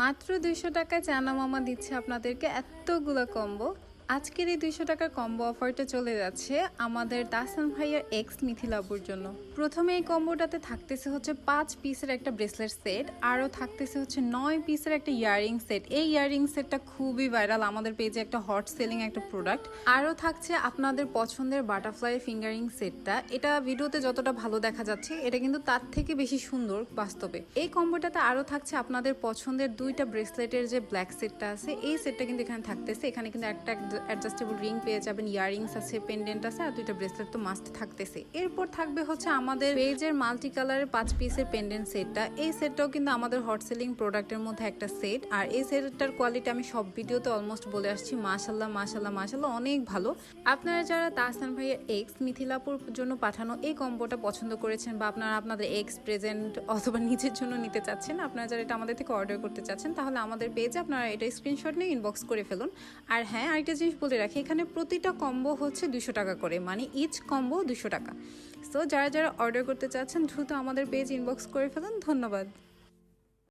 মাত্র দুইশো টাকায় চানা মামা দিচ্ছে আপনাদেরকে এতগুলো কম্বো। আজকের এই দুইশো টাকার কম্বো অফারটা চলে যাচ্ছে আমাদের দাসান ভাইয়ার এক্স মিথিলাপুর জন্য। প্রথমে এই কম্বোটাতে থাকতেছে হচ্ছে পাঁচ পিসের একটা ব্রেসলেট সেট আরও থাকতেছে হচ্ছে নয় পিসের একটা ইয়ারিং সেট এই ইয়ারিং সেটটা খুবই ভাইরাল আমাদের পেজে একটা হট সেলিং একটা প্রোডাক্ট আরও থাকছে আপনাদের পছন্দের বাটারফ্লাই ফিঙ্গারিং সেটটা এটা ভিডিওতে যতটা ভালো দেখা যাচ্ছে, এটা কিন্তু তার থেকে বেশি সুন্দর বাস্তবে। এই কম্বোটাতে আরও থাকছে আপনাদের পছন্দের দুইটা ব্রেসলেটের যে ব্ল্যাক সেটটা আছে, এই সেটটা কিন্তু এখানে থাকতেছে। এখানে কিন্তু একটা অ্যাডজাস্টেবল রিং পেয়ে যাবেন ইয়ারিংস আছে পেন্ডেন্ট আছে, আর দুইটা ব্রেসলেট তো মাস্ট থাকতেছে। এরপর থাকবে হচ্ছে আমাদের পেজের মাল্টি কালারের পাঁচ পিসের পেন্ডেন্ট সেটটা এই সেটটাও কিন্তু আমাদের হট সেলিং প্রোডাক্টের মধ্যে একটা সেট আর এই সেটটার কোয়ালিটি আমি সব ভিডিওতে অলমোস্ট বলে আসছি মাশাল্লাহ মাশাল্লাহ মাশাল্লাহ অনেক ভালো। আপনারা যারা তাহসান ভাইয়ের এক্স মিথিলাপুর জন্য পাঠানো এই কম্বোটা পছন্দ করেছেন বা আপনারা আপনাদের এক্স প্রেজেন্ট অথবা নিজের জন্য নিতে চাচ্ছেন, আপনারা যারা এটা আমাদের থেকে অর্ডার করতে চাচ্ছেন, তাহলে আমাদের পেজে আপনারা এটা স্ক্রিনশট নিয়ে ইনবক্স করে ফেলুন। আর হ্যাঁ আরেকটা জিনিস বলে রাখি, এখানে প্রতিটা কম্বো হচ্ছে দুশো টাকা করে মানে ইচ কম্বো দুশো টাকা। সো যারা যারা অর্ডার করতে চাচ্ছেন, দ্রুত আমাদের পেজ ইনবক্স করে ফেলুন। ধন্যবাদ।